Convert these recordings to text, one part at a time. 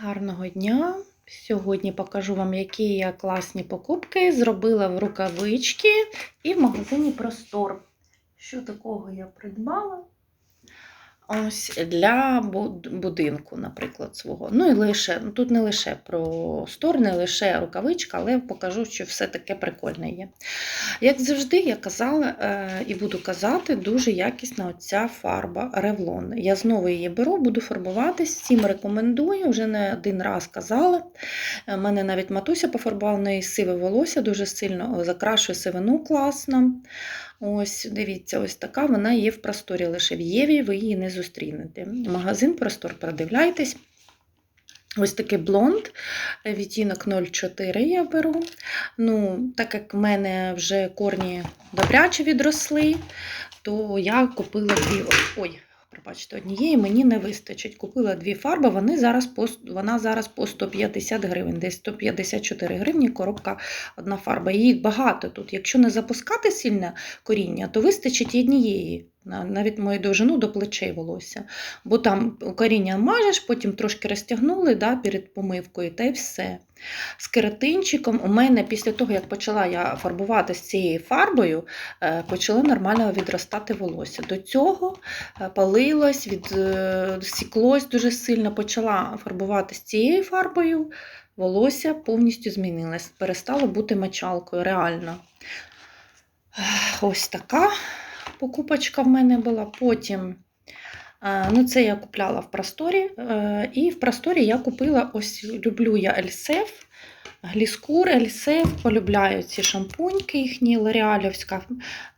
Гарного дня! Сьогодні покажу вам, які я класні покупки зробила в рукавички і в магазині Простор. Що такого я придбала? Ось для будинку, наприклад, свого. Ну і лише, ну, тут не лише простор, не лише рукавичка, але покажу, що все таке прикольне є. Як завжди, я казала е, і буду казати, дуже якісна оця фарба Revlon. Я знову її беру, буду фарбуватись, всім рекомендую, вже не один раз казала. У мене навіть матуся пофарбувала неї сиве волосся, дуже сильно закрашує сивину класно. Ось, дивіться, ось така вона є в просторі. Лише в Єві ви її не зустрінете. Магазин простор, продивляйтесь. Ось такий блонд, відтінок 04 я беру. Ну, Так як в мене вже корні добряче відросли, то я купила дві. Ой, пробачте, однієї мені не вистачить. Купила дві фарби, вони зараз по, вона зараз по 150 гривень, десь 154 гривні коробка одна фарба. Її багато тут. Якщо не запускати сильне коріння, то вистачить і однієї. на- Навіть мою довжину до плечей волосся. Бо там коріння мажеш, потім трошки розтягнули да, перед помивкою, та й все. З кератинчиком у мене після того, як почала я фарбувати з цією фарбою, е, почало нормально відростати волосся. До цього е, палилось, відсіклось дуже сильно, почала фарбувати з цією фарбою, волосся повністю змінилось, перестало бути мочалкою, реально. Ось така покупочка в мене була. Потім, е, ну це я купляла в просторі. е, І в просторі я купила ось люблю я Ельсеф. Гліскур, Ельсеф, полюбляю ці шампуньки, їхні лореалівська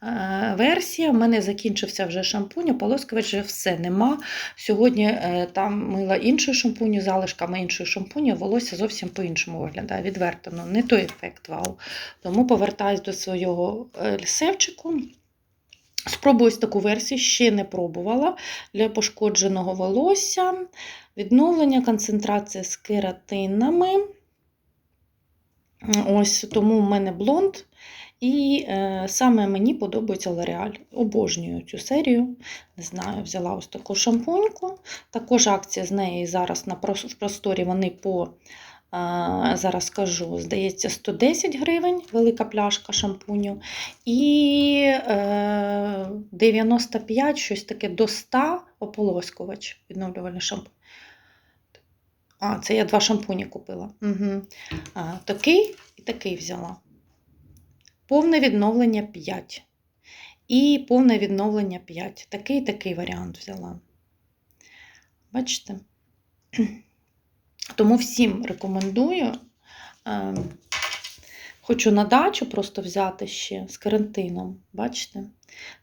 е, версія. У мене закінчився вже шампунь, а полоскувач вже все нема. Сьогодні е, там мила іншу шампуню, залишками іншої шампуні, волосся зовсім по-іншому виглядає. Відверто, ну, не той ефект вау. Тому повертаюсь до свого Ельсевчику. Спробую ось таку версію, ще не пробувала для пошкодженого волосся. Відновлення, концентрація з кератинами. Ось тому в мене блонд. І е, саме мені подобається L'Oreal. Обожнюю цю серію. Не знаю, взяла ось таку шампуньку. Також акція з неї зараз на в просторі вони по, е, зараз скажу, здається, 110 гривень, велика пляшка шампуню. І е, 95, щось таке до 100 ополоскувач, відновлювальний шампунь. А, це я два шампуні купила. Угу. А, такий і такий взяла. Повне відновлення 5. І повне відновлення 5. Такий і такий варіант взяла. Бачите? Тому всім рекомендую. Хочу на дачу просто взяти ще з карантином. Бачите?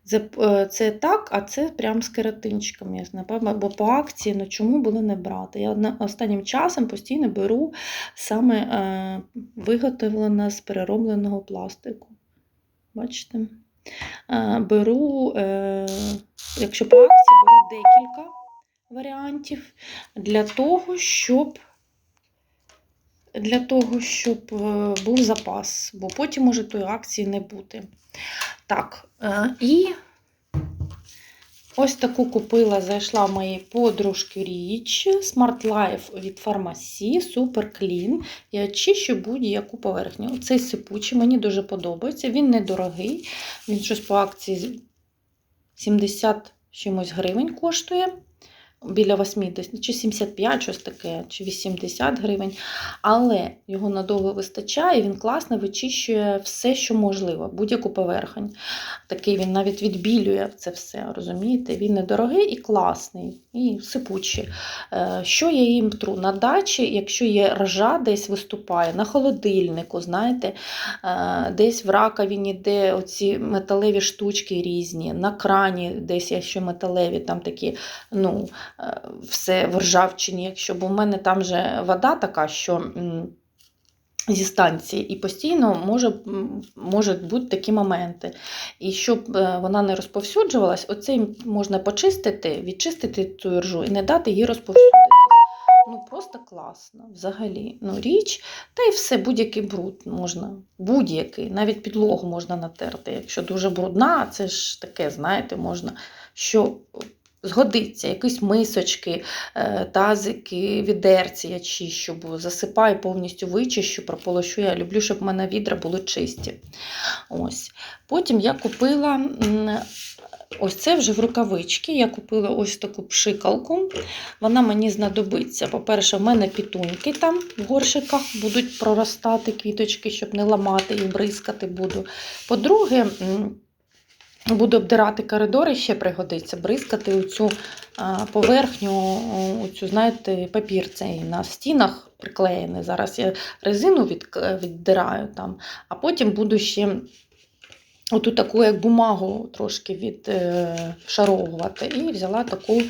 Це, е, це так, а це прям з кератинчиком. Я напевно, бо по акції, ну чому було не брати? Я останнім часом постійно беру саме е, виготовлене з переробленого пластику. Бачите? Е, беру, е, якщо по акції, беру декілька варіантів для того, щоб для того, щоб е, був запас, бо потім може тої акції не бути. Так, е, і ось таку купила, зайшла в моєї подружки річ Smart Life від фармасі, Super Clean. Я очищу будь-яку поверхню. Цей сипучий мені дуже подобається. Він недорогий, він щось по акції 70 чимось гривень коштує. Біля 80, чи 75, щось таке, чи 80 гривень. Але його надовго вистачає, він класно вичищує все, що можливо, будь-яку поверхонь. Такий він навіть відбілює це все, розумієте? Він недорогий і класний, і сипучий. Е, Що я їм тру? На дачі, якщо є ржа, десь виступає, на холодильнику, знаєте, е, десь в раковині, де оці металеві штучки різні, на крані, десь якщо металеві, там такі, ну, все в ржавчині, якщо, бо в мене там же вода така, що. Зі станції, і постійно може, можуть бути такі моменти. І щоб е, вона не розповсюджувалась, оцей можна почистити, відчистити цю ржу і не дати їй розповсюдитись. Ну просто класно, взагалі. Ну, річ, та й все, будь-який бруд можна, будь-який, навіть підлогу можна натерти. Якщо дуже брудна, це ж таке, знаєте, можна що згодиться, якісь мисочки, е, тазики, відерці я чищу, бо засипаю повністю вичищу, прополощу. Я люблю, щоб в мене відра були чисті. Ось. Потім я купила. Ось це вже в рукавички. Я купила ось таку пшикалку. Вона мені знадобиться. По-перше, в мене пітуньки там в горшиках будуть проростати квіточки, щоб не ламати і бризкати буду. По-друге, буду обдирати коридори, ще пригодиться, бризкати оцю поверхню, оцю, знаєте, папір цей на стінах приклеєний. Зараз я резину від, віддираю там, а потім буду ще оту таку як бумагу трошки відшаровувати. І взяла таку,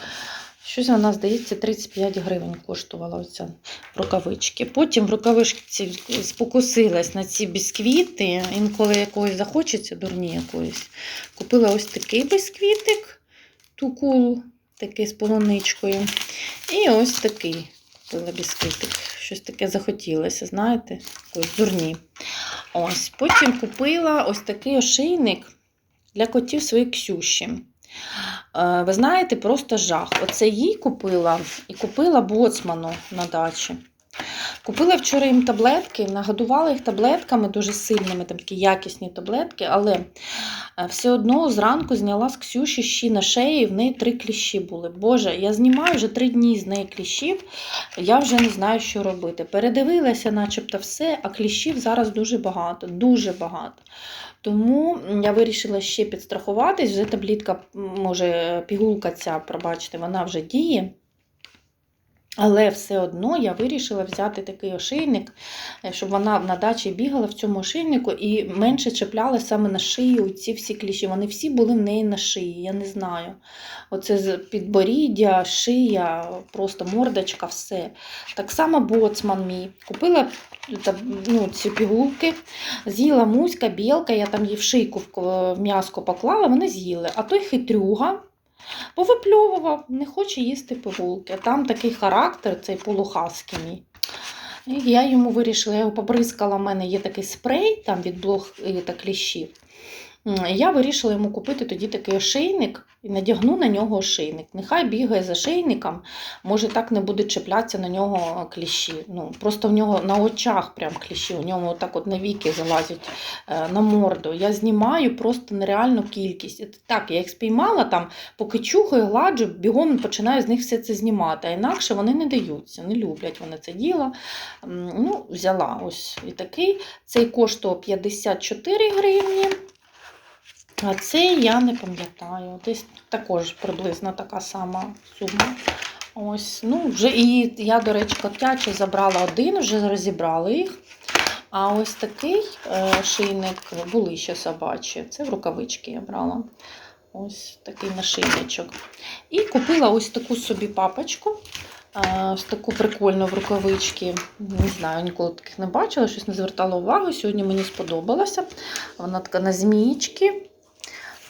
щось вона, здається, 35 гривень коштувала оця рукавички. Потім в рукавичці спокусилась на ці бісквіти, інколи якогось захочеться, дурні якоїсь. Купила ось такий бісквітик, тукул, такий з полуничкою. І ось такий купила бісквітик. Щось таке захотілося, знаєте, якоїсь дурні. Ось. Потім купила ось такий ошейник для котів своєї Ксюші. Е, Ви знаєте, просто жах. Оце їй купила і купила боцману на дачі. Купила вчора їм таблетки, нагодувала їх таблетками дуже сильними, там такі якісні таблетки, але е, все одно зранку зняла з Ксюші щі на шиї, і в неї три кліщі були. Боже, я знімаю вже три дні з неї кліщів, я вже не знаю, що робити. Передивилася, начебто, все, а кліщів зараз дуже багато, дуже багато. Тому я вирішила ще підстрахуватись, вже таблітка, може, пігулка ця, пробачте, вона вже діє. Але все одно я вирішила взяти такий ошейник, е, щоб вона на дачі бігала в цьому ошейнику і менше чіпляла саме на шию ці всі кліщі. Вони всі були в неї на шиї, я не знаю. Оце з підборіддя, шия, просто мордочка, все. Так само боцман мій. Купила ну, ці пігулки, з'їла муська, білка, я там їй в шийку в м'яско поклала, вони з'їли. А той хитрюга. Повипльовував, не хоче їсти пигулки. Там такий характер, цей полухаский мій. І я йому вирішила, я його побризкала, в мене є такий спрей там від блох і та кліщів. Я вирішила йому купити тоді такий ошейник і надягну на нього ошейник. Нехай бігає за шийником, може так не буде чіплятися на нього кліщі. Ну, просто в нього на очах прям кліщі, у нього отак от на віки залазять е, на морду. Я знімаю просто нереальну кількість. Так, я їх спіймала там, поки чухаю, гладжу, бігом починаю з них все це знімати. А інакше вони не даються, не люблять вони це діло. Ну, взяла ось і такий. Цей коштував 54 гривні. А цей я не пам'ятаю. Десь також приблизно така сама сума. Ось, ну, вже і я, до речі, котячі забрала один, вже розібрала їх. А ось такий е, шийник були ще собачі. Це в рукавички я брала. Ось такий нашийничок. І купила ось таку собі папочку. е, Ось таку прикольну в рукавички. Не знаю, ніколи таких не бачила, щось не звертала увагу. Сьогодні мені сподобалася. Вона така на змієчки.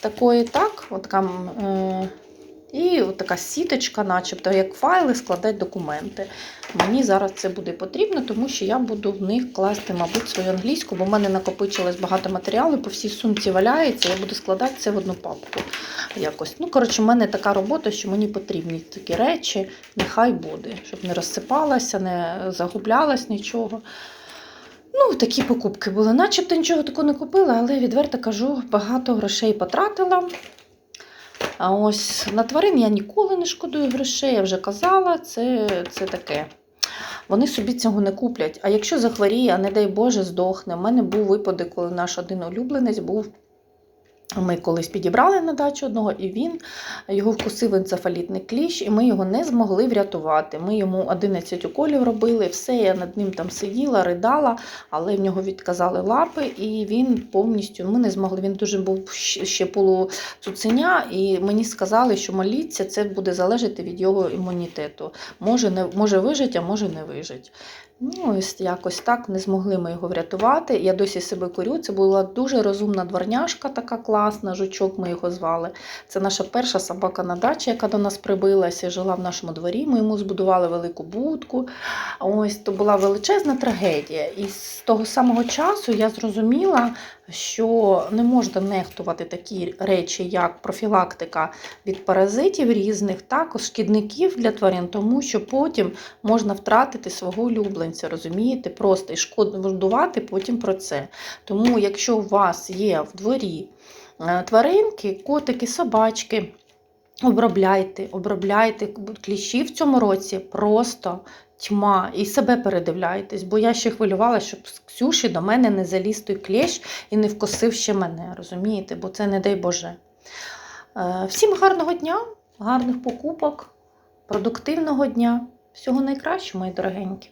Такої так, от така, е, і от така сіточка, начебто, як файли складати документи. Мені зараз це буде потрібно, тому що я буду в них класти, мабуть, свою англійську, бо в мене накопичилось багато матеріалу, по всій сумці валяється, я буду складати це в одну папку. якось. Ну, коротше, в мене така робота, що мені потрібні такі речі, нехай буде, щоб не розсипалася, не загублялась нічого. Ну, такі покупки були. Начебто нічого такого не купила, але відверто кажу, багато грошей потратила. А ось на тварин я ніколи не шкодую грошей, я вже казала, це, це таке. Вони собі цього не куплять. А якщо захворіє, не дай Боже, здохне. У мене був випадок, коли наш один улюбленець був. Ми колись підібрали на дачу одного, і він його вкусив енцефалітний кліщ, і ми його не змогли врятувати. Ми йому 11 уколів робили, все, я над ним там сиділа, ридала, але в нього відказали лапи, і він повністю ми не змогли. Він дуже був ще полуцуценя, і мені сказали, що моліться, це буде залежати від його імунітету. Може, не, може вижить, а може не вижить. Ну, ось якось так не змогли ми його врятувати. Я досі себе корю. Це була дуже розумна дворняшка, така класна, жучок ми його звали. Це наша перша собака на дачі, яка до нас прибилася, жила в нашому дворі. Ми йому збудували велику будку. Ось то була величезна трагедія. І з того самого часу я зрозуміла, що не можна нехтувати такі речі, як профілактика від паразитів різних, також шкідників для тварин, тому що потім можна втратити свого улюбленця, розумієте? Просто і шкодувати потім про це. Тому, якщо у вас є в дворі е, тваринки, котики, собачки, обробляйте, обробляйте кліщі в цьому році просто тьма. І себе передивляйтесь, бо я ще хвилювалася, щоб з Ксюші до мене не заліз той клещ і не вкосив ще мене, розумієте? Бо це не дай Боже. Е, Всім гарного дня, гарних покупок, продуктивного дня. Всього найкращого, мої дорогенькі.